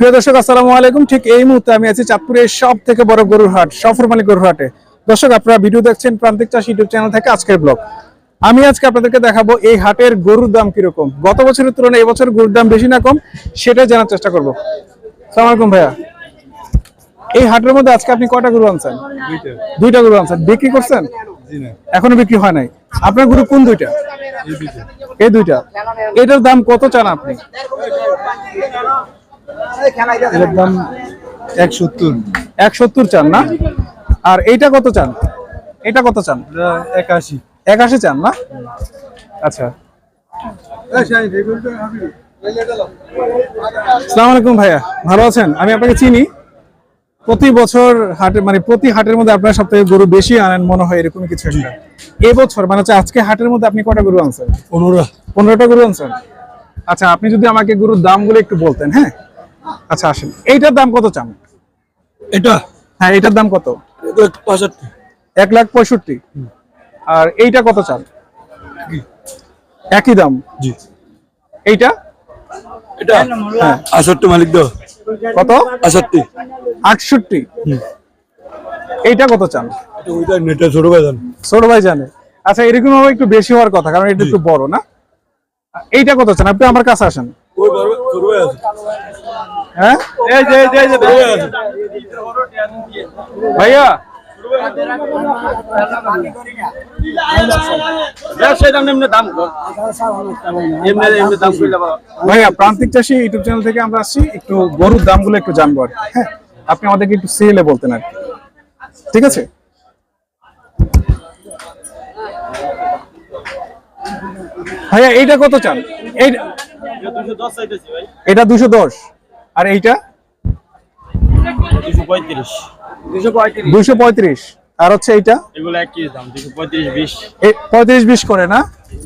প্রিয় দর্শক আসসালামু আলাইকুম। ঠিক এই মুহূর্তে আমি আছি চাঁদপুরের সব থেকে বড় গরুর হাট সফর মালিক গরুর হাটে দর্শক আপনারা ভিডিও দেখছেন প্রান্তিক চাষ ইউটিউব চ্যানেল থেকে আজকের ব্লগ। আমি আজকে আপনাদেরকে দেখাবো এই হাটের গরুর দাম কীরকম। গত বছরের তুলনায় এবছর গরুর দাম বেশি না কম সেটাই জানার চেষ্টা করব। সালাম আলাইকুম ভাইয়া। এই হাটের মধ্যে আজকে আপনি কয়টা গরু আনছেন? দুইটা গরু আনছেন। বিক্রি করছেন? জি না। এখনও বিক্রি হয় নাই। আপনার গরু কোন দুইটা? এই দুইটা। এই দুইটা। এটার দাম কত চান আপনি? এটার দাম এক সত্তর। এক সত্তর চান না? আর এইটা কত চান? এটা কত চান? একাশি। একাশি চান না? আচ্ছা। সালাম আলাইকুম ভাইয়া ভালো আছেন? আমি আপনাকে চিনি। প্রতি বছর হাটে মানে প্রতি হাটের মধ্যে আপনার সব থেকে গরু বেশি আনেন মনে হয় এরকম কিছু একটা। এবছর মানে হচ্ছে আজকে হাটের মধ্যে আপনি কটা গরু আনছেন? পনেরো পনেরোটা গরু আনছেন। আচ্ছা আপনি যদি আমাকে গরুর দামগুলো একটু বলতেন হ্যাঁ? আচ্ছা আসেন। এইটার দাম কত চান? এটা? হ্যাঁ এইটার দাম কত? পঁয়ষট্টি। এক লাখ পঁয়ষট্টি। আর এইটা কত চান? একই দাম? জি। এইটা? এটা? হ্যাঁ। আষট্টি মালিক দাও। কত? আষট্টি আটষট্টি? এইটা কত চান? এটা ছোট ভাই জান ছোট ভাই জানে আচ্ছা এরকম ভাবে একটু বেশি হওয়ার কথা কারণ এটা একটু বড় না? এইটা কত চান? আপনি আমার কাছে আসেন। হ্যাঁ? এই যে যে ভাইয়া। ভাইয়া প্রান্তিক চাষি ইউটিউব চ্যানেল থেকে আমরা আসছি। একটু গরুর দামগুলো একটু জানব আর হ্যাঁ আপনি আমাদেরকে একটু সিরিয়ালে বলতেন আর ঠিক আছে? ভাইয়া এইটা কত চান? এটা দুশো দশ। আর এইটা? দুশো পঁয়ত্রিশ। আর হচ্ছে এইটা? এগুলো একই দাম দুশো পঁয়ত্রিশ বিশ। এই পঁয়ত্রিশ বিশ করে না?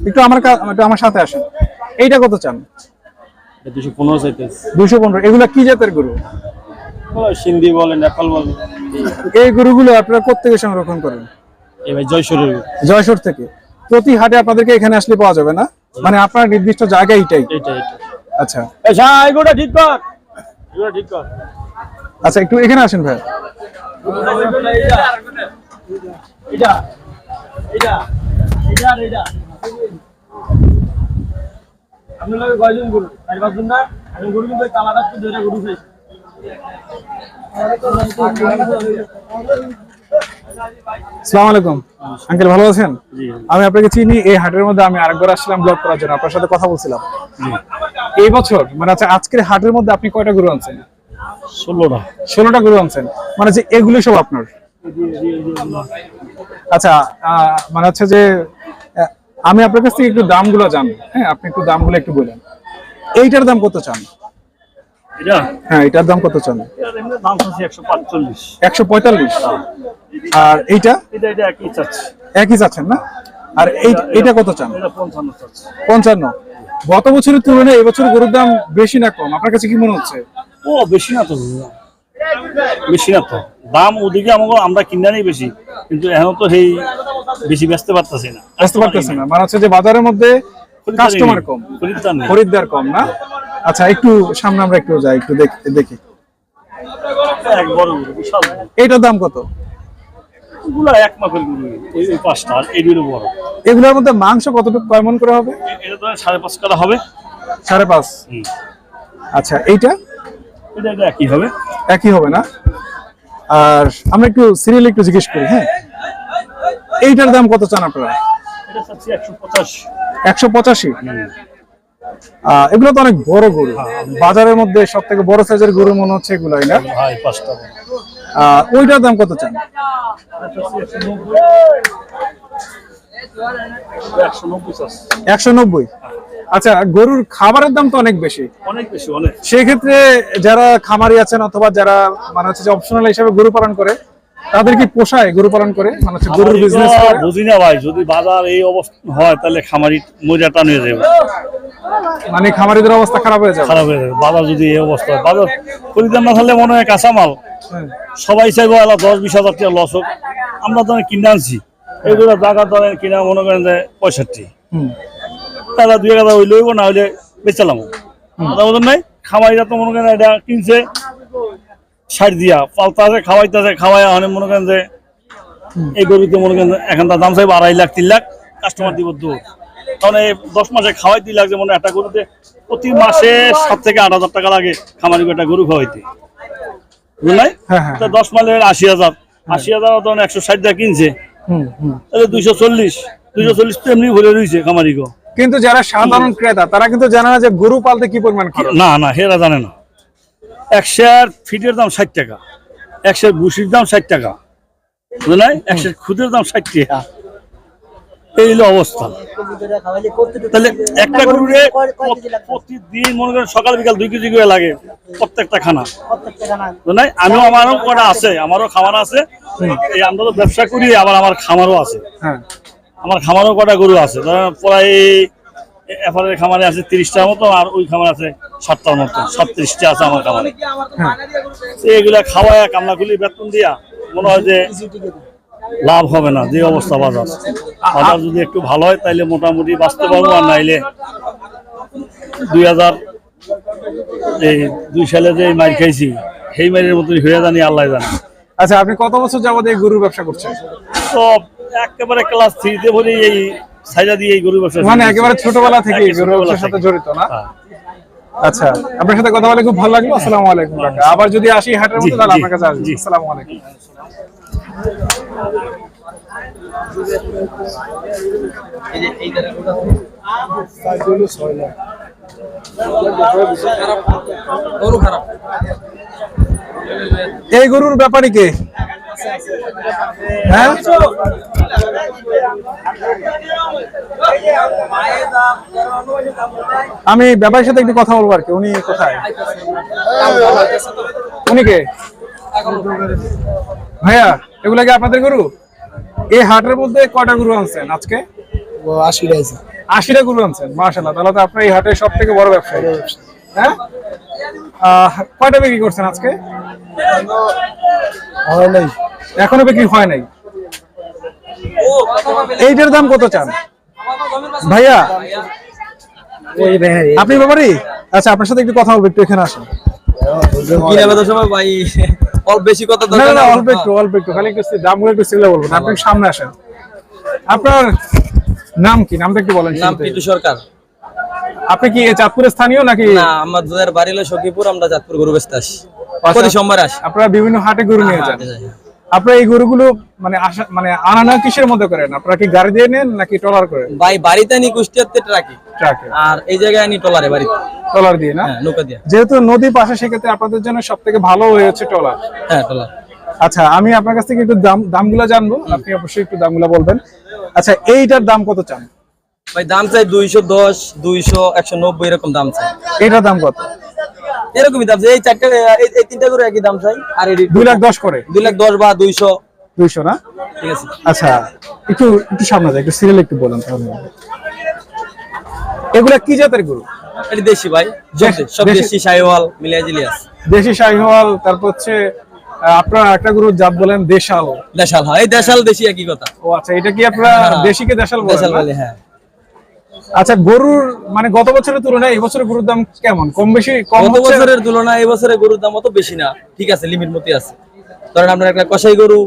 একটু আমার আমার সাথে আসেন। এইটা কত চান? দুশো পনেরো চাইতেছে দুশো পনেরো। এগুলা কি জাতের গরু? সিন্ধি বলে নেপাল বলে এই গরুগুলো আপনারা কোথেকে সংরক্ষণ করেন? এই জয়সরের জয়সর থেকে। প্রতি হাটে আপনাদেরকে এখানে আসলে পাওয়া যাবে না? মানে আপনার নির্দিষ্ট জায়গা এইটাই? এটা এটা আচ্ছা। এগুলো কর এগুলো ঠিক কর আচ্ছা একটু এখানে আসেন ভাই। এটা এটা এটা আর এটা। আপনি লোক কয়জন গরু? চার পাঁচজন না? আমি গরু কিন্তু কালার আসছে দুইটা গরু খাইছি। সালাম আলাইকুম। আঙ্কেল ভালো আছেন? আমি আপনাকে চিনি এই হাটের মধ্যে আমি আরেকবার ব্লগ করার জন্য। আপনার সাথে কথা বলছিলাম। এই বছর মানে আচ্ছা আজকের হাটের মধ্যে আপনি কয়টা গরু আনছেন? ষোলোটা। ষোলোটা গরু আনছেন। মানে যে এগুলো সব আপনার? আচ্ছা মানে হচ্ছে যে আমি আপনার কাছ থেকে একটু দামগুলো জানব। হ্যাঁ আপনি একটু দামগুলো একটু বলেন। এইটার দাম কত চান? হ্যাঁ এটার দাম কত চান? একশো পঁয়তাল্লিশ। আর এইটা? এটা এটা একই চাচ্ছে। একই চাচ্ছেন না? আর এই এটা কত চান? এটা পঞ্চান্ন গত বছরের তুলনায় এবছর গরুর দাম বেশি না কম? আপনার কাছে কি মনে হচ্ছে? ও বেশি না তো বেশি না তো। দাম ওদিকে আমাকে আমরা কিনা নেই বেশি কিন্তু এখন তো সেই বেশি ব্যস্ত পারতেছি না। বুঝতে পারতেছি না। মানে হচ্ছে যে বাজারের মধ্যে কাস্টমার কম। খরিদ্দার কম না? আচ্ছা একটু সামনে আমরা একটু যাই একটু দেখি দেখি। এক বড় বিশাল গরু। এইটার দাম কত? এগুলো এক মাপের গরু ওই ওই পাঁচটা আর এইগুলো বড়। এগুলোর মধ্যে মাংস কতটুকু কয় মন করে হবে? এটা তো সাড়ে পাঁচ কাটা হবে। সাড়ে পাঁচ। আচ্ছা এইটা? এটা এটা একই হবে। একই হবে না? আর আমরা একটু সিরিয়াল একটু জিজ্ঞেস করি হ্যাঁ? এইটার দাম কত চান আপনারা? এটা চাচ্ছি একশো পঁচাশ। একশো পঁচাশি? এগুলো তো অনেক বড় গরু। বাজারের মধ্যে সব থেকে বড় সাইজের গরু মনে হচ্ছে এগুলোই না? পাঁচটা। ওইটার দাম কত চান? একশো নব্বই। আচ্ছা গরুর খাবারের দাম তো অনেক বেশি। অনেক বেশি অনেক। সেক্ষেত্রে যারা খামারি আছেন অথবা যারা মানে হচ্ছে যে অপশনাল হিসাবে গরু পালন করে তাদের কি পোষায় গরু পালন করে? মানে হচ্ছে গরুর বিজনেস করে? বুঝি না ভাই যদি বাজার এই অবস্থা হয় তাহলে খামারি মজাটা নিয়ে যাবে। মানে খামারিদের অবস্থা খারাপ হয়ে যাবে? খারাপ হয়ে যাবে। বাজার যদি এই অবস্থা হয়। বাজার খরিদ্দার না থাকলে মনে হয় কাঁচামাল। হ্যাঁ। সবাই চাইব এলা দশ বিশ হাজার টাকা লস হোক। আমরা তো কিনে আনছি। এগুলো জায়গা ধরেন কিনা মনে করেন যে পঁয়ষট্টি। তাহলে দুই হাজার ওই লইব না হইলে বেচালাম আদা নাই খামাইরা তো মনে করেন এটা কিনছে ষাট দিয়া পালতাছে খাওয়াইতেছে খাওয়াই অনেক মনে করেন যে এই গরুতে মনে করেন এখানকার দাম চাইব আড়াই লাখ তিন লাখ কাস্টমার দিব দূর কারণ এই দশ মাসে খাওয়াই তিন লাখ যেমন একটা গরুতে প্রতি মাসে সাত থেকে আট হাজার টাকা লাগে খামারি একটা গরু খাওয়াইতে বুঝলেন হ্যাঁ, হ্যাঁ। তো দশ মাসের আশি হাজার। আশি হাজার তখন একশো ষাট টাকা কিনছে। তাহলে দুইশো চল্লিশ। দুইশো চল্লিশ তো এমনি ভরে রয়েছে খামারি কিন্তু যারা সাধারণ ক্রেতা তারা কিন্তু জানে না যে গরু পালতে কি পরিমাণ খরচ। না না হেরা জানে না। একশের ফিটের দাম ষাট টাকা। একশের ভুসির দাম ষাট টাকা। বুঝলেন একশের খুদের দাম ষাট টাকা। এই হলো অবস্থা। তাহলে একটা গরুরে প্রতিদিন মনে করেন সকাল বিকাল দুই কেজি করে লাগে প্রত্যেকটা খানা। বুঝলেন আমিও আমারও কটা আছে আমারও খামার আছে। এই আমরা তো ব্যবসা করি আবার আমার খামারও আছে। হ্যাঁ। আমার খামারও কটা গরু আছে। প্রায় এফারের খামারে আছে তিরিশটার মতো আর ওই খামারে আছে সাতটার মতো সাতত্রিশটা আছে আমার খামারে। তো এগুলা খাওয়ায় কামলা খুলি বেতন দিয়া মনে হয় যে লাভ হবে না যে অবস্থা বাজার। বাজার যদি একটু ভালো হয় তাইলে মোটামুটি বাঁচতে পারব আর নাইলে দুই হাজার এই দুই সালে যে মার খাইছি সেই মারের মতন হয়ে জানি আল্লাহ জানে। আচ্ছা আপনি কত বছর যাবত এই গরুর ব্যবসা করছেন? তো একেবারে ক্লাস থ্রিতে ভরে এই সাইজা দিয়ে এই গরু ব্যবসা মানে একেবারে ছোটবেলা থেকে একেবারে গরু ব্যবসার সাথে জড়িত না? হ্যাঁ। আচ্ছা আপনার সাথে কথা বলে খুব ভালো লাগল। আসসালামু আলাইকুম আবার যদি আসি হাটের মধ্যে তাহলে আপনার কাছে আসব। আসসালামু আলাইকুম। এই গরুর ব্যাপারই কে? হ্যাঁ? আমি ব্যাপারীর সাথে একটু কথা বলব আর কি। উনি কোথায়? উনি কে? ভাইয়া এগুলা কি আপনাদের গরু? এই হাটের মধ্যে কয়টা গরু আনছেন আজকে? আশিটা গরু আনছেন মাশাল্লাহ তাহলে তো আপনার এই হাটের সব থেকে বড় ব্যবসায়ী। হ্যাঁ? কয়টা বিক্রি করছেন আজকে? হয় নাই। এখনও বিক্রি হয় নাই? এইটার দাম কত চান? ভাইয়া আপনি ব্যাপারই আচ্ছা আপনার সাথে একটু কথা বলব একটু এখানে আসেন। কিনে বেতার সময় ভাই অল্প বেশি কথা না না, দরকার না নেই। অল্প একটু অল্প একটু খালি একটু দামগুলো একটু সিলে বলবেন আপনি সামনে আসেন আপনার নাম কি নামটা কি বলেন নাম শুরুতে। পিটু সরকার আপনি কি চাঁদপুরের স্থানীয় নাকি না আমাদের বাড়ি হলো সখীপুর আমরা চাঁদপুর গরু বেচতে আসি আচ্ছা। প্রতি সোমবার আসি আপনারা বিভিন্ন হাটে গরু নিয়ে যান হাটে যাই। আপনারা এই গরুগুলো মানে আশা মানে আনানা কিসের মধ্যে করেন? আপনারা কি গাড়ি দিয়ে নেন নাকি ট্রলার করেন? ভাই বাড়িতে নি কুষ্টিয়াতে ট্রাকি। ট্রাকে। আর এই জায়গায় নি টলারে বাড়িতে। ট্রলার দিয়ে না? হ্যাঁ নৌকা দিয়া। যেহেতু নদী পাশে সেক্ষেত্রে আপনাদের জন্য সব থেকে ভালো হয়ে হচ্ছে ট্রলার। হ্যাঁ টলার আচ্ছা আমি আপনার কাছ থেকে একটু দাম দামগুলো জানব। আপনি অবশ্যই একটু দামগুলো বলবেন। আচ্ছা এইটার দাম কত চান? ভাই দাম চাই দুইশো দশ দুইশো একশো নব্বই এরকম দাম চাই। এটার দাম কত? এরকমই দাম এই চারটে এই তিনটা করে একই দাম চাই। আর এই দুই লাখ দশ করে? দুই লাখ দশ বা দুইশো। দুইশো না? ঠিক আছে। আচ্ছা একটু একটু সামনে যায় একটু সিরিয়াল একটু বলেন তাহলে এগুলা কি জাতের গরু? এটা দেশি ভাই সব দেশি- দেশি, সব দেশি- শাহিওয়াল তারপর হচ্ছে আপনার একটা গরু জাত বলেন দেশাল। দেশাল হয় এই দেশাল দেশি একই কথা। ও আচ্ছা এটা কি আপনারা দেশিকে দেশাল বলেন দেশাল? বলে হ্যাঁ। আচ্ছা গরুর মানে গত বছরের তুলনায় এই বছরের গরুর দাম কেমন? কম বেশি কম গত বছরের তুলনায় এই বছরে গরুর দাম অত বেশি না। ঠিক আছে লিমিট মতো আছে। ধরেন আপনার একটা কষাই গরু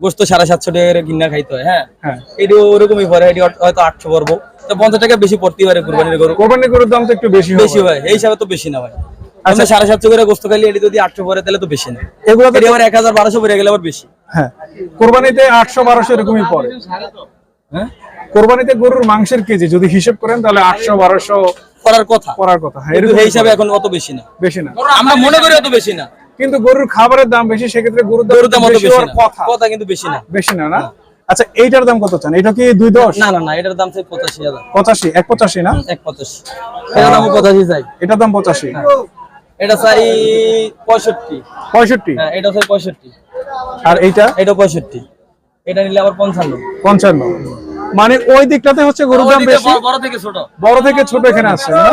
গোস্ত সাড়ে সাতশো টাকা করে কিনা খাইতে হয় হ্যাঁ? হ্যাঁ। এটি ওরকমই পরে এটি হয়তো আটশো পড়ব। তো পঞ্চাশ টাকা বেশি পড়তে পারে কুরবানির গরু। কোরবানির গরুর দাম তো একটু বেশি। বেশি হয় এই হিসাবে তো বেশি না ভাই। আচ্ছা। সাড়ে সাতশো করে গোস্ত খাইলে এটি যদি আটশো পরে তাহলে তো বেশি না। এগুলো তো আবার এক হাজার বারোশো পরে গেলে আবার বেশি। হ্যাঁ কোরবানিতে আটশো বারোশো এরকমই পড়ে। হ্যাঁ? কোরবানিতে গরুর মাংসের কেজি যদি হিসেব করেন তাহলে আটশো বারোশো করার কথা। করার কথা। হ্যাঁ, এই হিসাবে এখন অত বেশি না। বেশি না। আমরা মনে করি অত বেশি না। কিন্তু গরুর খাবারের দাম বেশি সেক্ষেত্রে গরুর দাম দাম অত বেশি হওয়ার কথা। কথা কিন্তু বেশি না। বেশি না না? আচ্ছা এইটার দাম কত চান? এটা কি দুই দশ? না না না এটার দাম চাই পঁচাশি হাজার। পঁচাশি এক পঁচাশি না? এক পঁচাশি। এটার দাম পঁচাশি চাই। এটার দাম পঁচাশি। এটা চাই পঁয়ষট্টি। পঁয়ষট্টি? হ্যাঁ এটা চাই পঁয়ষট্টি। আর এইটা? এটা পঁয়ষট্টি। এটা নিলে আবার পঞ্চান্ন। পঞ্চান্ন। মানে ওই দিকটাতে হচ্ছে গরুর দাম বেশি। বড়- থেকে ছোট। বড় থেকে ছোট এখানে আসছে না?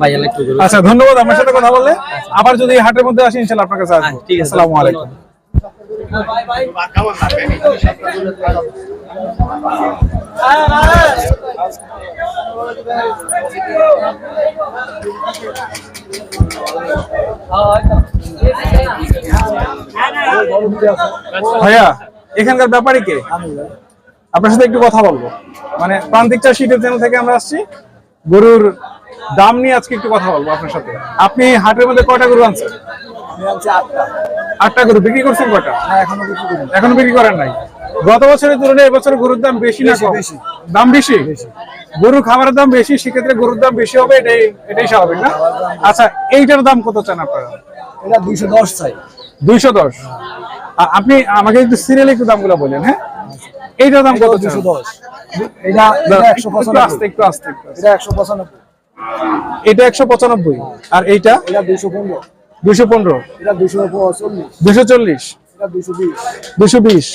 ভাই একটু জোরে। আচ্ছা ধন্যবাদ আমার সাথে কথা বললে। আবার যদি এই হাটের মধ্যে আসি ইনশাল্লাহ আপনার কাছে আসব। হ্যাঁ, ঠিক আছে। আসসালামু আলাইকুম। ভাইয়া এখানকার ব্যাপারে কে? আপনার সাথে একটু কথা বলব। মানে প্রান্তিক চাষি ইউটিউব চ্যানেল থেকে আমরা আসছি। গরুর দাম নিয়ে আজকে একটু কথা বলব আপনার সাথে। আপনি হাটের মধ্যে কয়টা গরু আনছেন? আটটা। গরু। বিক্রি করছেন কয়টা? এখনও বিক্রি করেন। নাই। গত বছরের তুলনায় এবছর গরুর দাম বেশি না কম? দাম বেশি? গরুর খাবারের দাম বেশি সেক্ষেত্রে গরুর দাম বেশি হবে এটাই এটাই স্বাভাবিক না? আচ্ছা এইটার দাম কত চান আপনারা? এটা দুইশো দশ চাই। দুইশো দশ। আপনি আমাকে একটু সিরিয়াল একটু দামগুলো বলেন হ্যাঁ? এইটার দাম কত চান? দশ এটা একশো পঁচানব্বই। একটু আস্তে একটু এটা একশো পঁচানব্বই। এটা একশো পঁচানব্বই। আর এইটা? এটা দুইশো পনেরো। দুইশো পনেরো। এটা দুইশো চল্লিশ। দুইশো চল্লিশ। এটা দুইশো বিশ। দুইশো বিশ।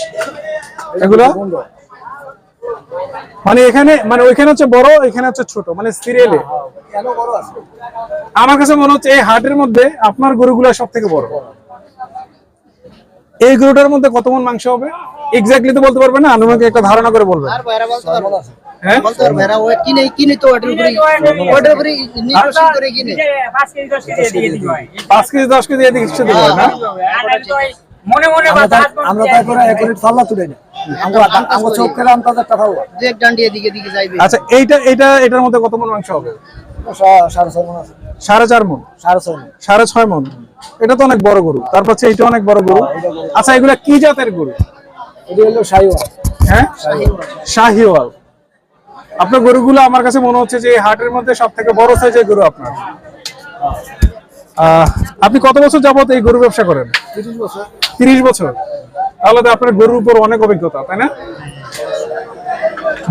এগুলো? মানে এখানে মানে ওইখানে হচ্ছে বড় এখানে হচ্ছে ছোট মানে সিরিয়ালে কেন বড় আছে? আমার কাছে মনে হচ্ছে এই হাটের মধ্যে আপনার গরুগুলো সব থেকে বড়। এই গরুটার মধ্যে কত মন মাংস হবে? এক্স্যাক্টলি তো বলতে পারবে না? আনুমানিক একটা ধারণা করে বলবে। আর বাইরে বলতে পারব হ্যাঁ? বলতে পারব এরা ওই কিনে কিনে তো নির্ভরশীল করে কিনে। কেজি দশ কেজি এদিকে কিছু দেবে না? মনে মনে আমরা বাতাস তাই- আমরা তাই করে এক মিনিট পাল্লা তুলে না। আমরা আমরা চোখ করে আনতে একটা পাবো দু এক ডান্ডি এদিকে দিকে যাইবে। আচ্ছা এইটা এইটা এটার মধ্যে কত মন মাংস হবে? সাড়ে ছয় মন আছে। সাড়ে চার মন? সাড়ে ছয় মন। মন। এটা তো অনেক বড় গরু। তারপর এটা অনেক বড় গরু। আচ্ছা এগুলা কি জাতের গরু? এটি হলো সাইওয়া হ্যাঁ? শাহিওয়াল। আপনার গরুগুলো আমার কাছে মনে হচ্ছে যে হাটের মধ্যে সব থেকে বড় সাইজের গরু আপনার। আপনি কত বছর যাবত এই গরু ব্যবসা করেন? তিরিশ বছর। তাহলে তো আপনার গরুর উপর অনেক অভিজ্ঞতা তাই না?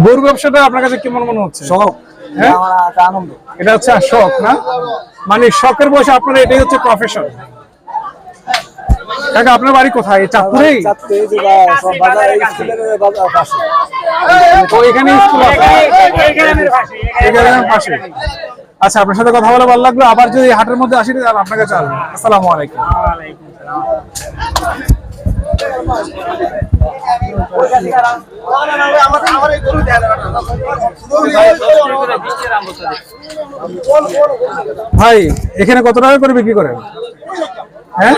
গরু ব্যবসাটা আপনার কাছে কেমন মনে হচ্ছে? শখ। হ্যাঁ? আনন্দ। এটা হচ্ছে শখ না? মানে শখের বয়সে আপনার এটাই হচ্ছে প্রফেশন কাকা আপনার বাড়ি কোথায়? এই চাঁদপুরেই? চারটে এই যে বা- সব বাজার এই স্কুলের বাজার পাশে। তো এখানে স্কুল আছে? এই গ্রামের পাশে আচ্ছা আপনার সাথে কথা বলে ভালো লাগল। আবার যদি হাটের মধ্যে আসি তাহলে আপনাকে চাল আসসালামু আলাইকুম। ভাই এখানে কত টাকা করে বিক্রি করেন? হ্যাঁ?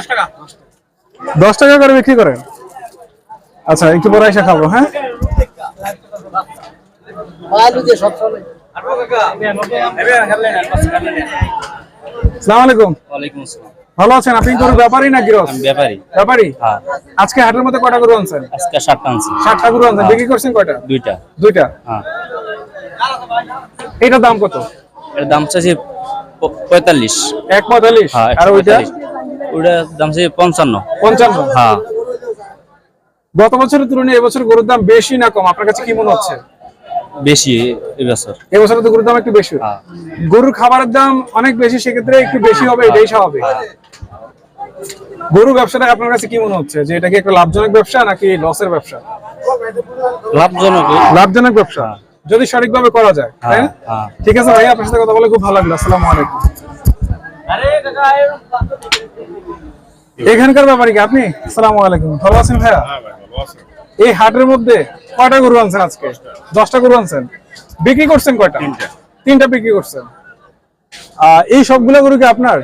দশ টাকা করে বিক্রি করেন? আচ্ছা একটু পরে এসে খাব হ্যাঁ? আলু দিয়ে সব চলে সালাম আলাইকুম ভালো আছেন? আপনি গরুর ব্যাপারই না গিরস? ব্যাপারী। ব্যাপারই হ্যাঁ। আজকে হাটের মধ্যে গরু আনছেন? আজকে সাতটা আনছি। গরু আনছেন। বিক্রি করছেন কয়টা? দুইটা। দুইটা? হ্যাঁ। এটার দাম কত? এর দাম চাইছি পঁয়তাল্লিশ। এক পঁয়তাল্লিশ? হ্যাঁ আর ওইটা? ওইটা দাম চাইছি পঞ্চান্ন। পঞ্চান্ন? হ্যাঁ। গত বছরের তুলনায় এবছর গরুর দাম বেশি না কম? আপনার কাছে কি মনে হচ্ছে? বেশি এবছর। এবছর তো গরুর দাম একটু বেশি। হ্যাঁ। গরুর খাবারের দাম অনেক বেশি সেক্ষেত্রে একটু বেশি হবে এটাই স্বাভাবিক গরু ব্যবসাটা আপনার কাছে কি মনে হচ্ছে? যে এটা কি একটা লাভজনক ব্যবসা নাকি লসের ব্যবসা? লাভজনক। লাভজনক ব্যবসা। যদি সঠিকভাবে করা যায়? হ্যাঁ। ঠিক আছে ভাই আপনার সাথে কথা বলে খুব ভালো লাগল। আসসালামু আলাইকুম। এখানকার ব্যাপারে কি আপনি? আসসালামু আলাইকুম। ভালো আছেন ভাইয়া? এই হাটের মধ্যে কয়টা গরু আনছেন আজকে? দশটা। গরু আনছেন। বিক্রি করছেন কয়টা? তিনটা। বিক্রি করছেন। এই সবগুলো গরু কি আপনার?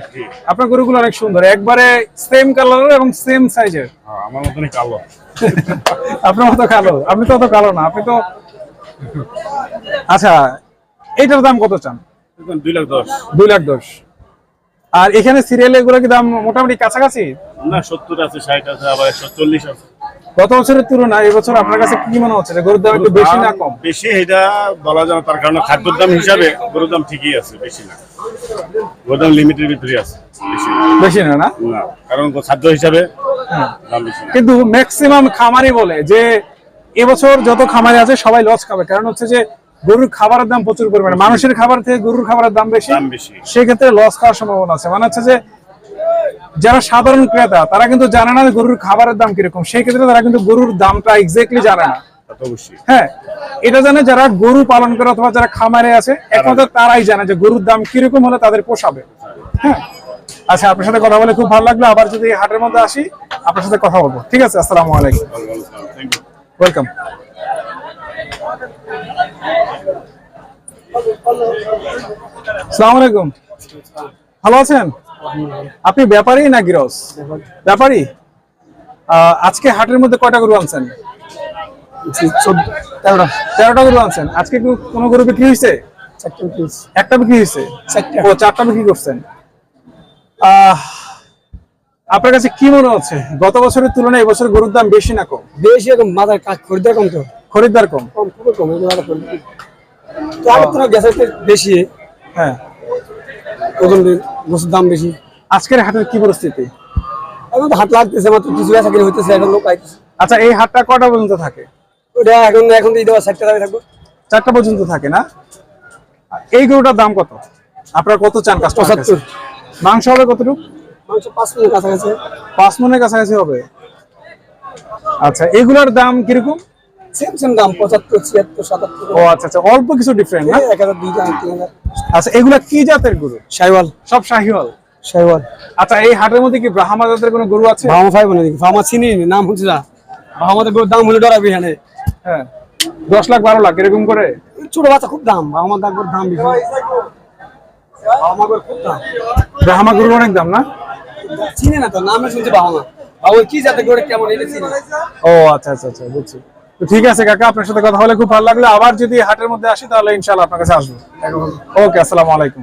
আপনার গরুগুলো অনেক সুন্দর। একবারে সেম কালারের এবং সেম সাইজের আমার মতনই কালো। আপনার মতো কালো। আপনি তো অত কালো না আপনি তো আচ্ছা এইটার দাম কত চান? দুই লাখ দশ। দুই লাখ দশ। আর এখানে সিরিয়াল এগুলো কি দাম মোটামুটি কাছাকাছি? না সত্তর আছে ষাট আছে আবার একশো চল্লিশ আছে। গত বছরের তুলনায় এবছর আপনার কাছে কি মনে হচ্ছে? যে গরুর দাম একটু বেশি না কম? বেশি এটা বলা যায় তার কারণে খাদ্যর দাম হিসাবে গরুর দাম ঠিকই আছে বেশি না। গরুর দাম লিমিটের ভিতরে আছে বেশি না। বেশি না কারণ খাদ্য হিসাবে না। কিন্তু ম্যাক্সিমাম খামারি বলে যে এবছর যত খামারি আছে সবাই লস খাবে। কারণ হচ্ছে যে গরুর খাবারের দাম প্রচুর পরিমাণে। মানুষের খাবার থেকে গরুর খাবারের দাম বেশি। সেক্ষেত্রে লস খাওয়ার সম্ভাবনা আছে। মানে হচ্ছে যে যারা সাধারণ ক্রেতা তারা কিন্তু জানে না গরুর খাবারের দাম কীরকম। সেই ক্ষেত্রে তারা কিন্তু গরুর দামটা এক্স্যাক্টলি জানে না। হ্যাঁ এটা জানে যারা গরু পালন করে অথবা যারা খামারে আছে একমাত্র তারাই জানে যে গরুর দাম কীরকম হলে তাদের পোষাবে। হ্যাঁ আচ্ছা আপনার সাথে কথা বলে খুব ভালো লাগল। আবার যদি হাটের মধ্যে আসি আপনার সাথে কথা বলব। ঠিক আছে আসসালামু আলাইকুম। ওয়েলকাম আসসালামু আলাইকুম। ভালো আছেন? আপনি ব্যাপারী না গিরস? ব্যাপারী? আজকে হাটের মধ্যে কয়টা গরু আনছেন? তেরোটা। তেরোটা গরু আনছেন। আজকে কোনো গরু বিক্রি হয়েছে? একটা বিক্রি হয়েছে? ও চারটা বিক্রি করছেন। আপনার কাছে কি মনে হচ্ছে? গত বছরের তুলনায় এবছর গরুর দাম বেশি না কম? বেশি এখন মাথার কাজ খরিদ্দার কম তো। খরিদ্দার কম? কম খুবই কম। তো আগের তুলনায় গ্যাসের বেশি হ্যাঁ। ওজন গোসের দাম বেশি। আজকের হাটের কি পরিস্থিতি? এখন হাত লাগতেছে মাত্র কিছু বেচা কিনে হইতেছে এখন লোক আইতেছে। আচ্ছা এই হাটটা কটা পর্যন্ত থাকে? ওটা এখন এখন দিয়ে দেওয়া টাকা থাকব। চারটা পর্যন্ত থাকে না? এই গরুটার দাম কত? আপনার কত চান পঁচাত্তর। মাংস হবে কতটুকু? মাংস পাঁচ মিনিট কাছাকাছি। পাঁচ মনের কাছাকাছি হবে। আচ্ছা এগুলার দাম কীরকম? সেম সেম দাম পঁচাত্তর ছিয়াত্তর সাতাত্তর। ও আচ্ছা আচ্ছা অল্প কিছু ডিফারেন্ট না? হাজার আচ্ছা এগুলা কি জাতের গরু? সাইওয়াল সব শাহিওয়াল? আচ্ছা এই হাটের মধ্যে কি ব্রাহ্মা জাতের কোনো গরু আছে? ভামা ফাইভ না দেখি ভামা চিনি নাম হচ্ছে না। ভামাদের গরুর দাম হলে ডরাবি এখানে। হ্যাঁ দশ লাখ বারো লাখ এরকম করে? ছোট বাচ্চা খুব দাম ভামার দাম গরুর দাম বেশি। ভামা গরুর খুব দাম। ব্রাহ্মা গরুর অনেক দাম না? চিনি না তো নামে শুনছি বাবু কি জাতে গরু কেমন এটা চিনি। ও আচ্ছা আচ্ছা আচ্ছা বুঝছি। ঠিক আছে কাকা, আপনার সাথে কথা বলে খুব ভালো লাগল। আবার যদি হাটের মধ্যে আসি তাহলে ইনশাল্লাহ আপনার কাছে আসব। ওকে, আসসালামু আলাইকুম।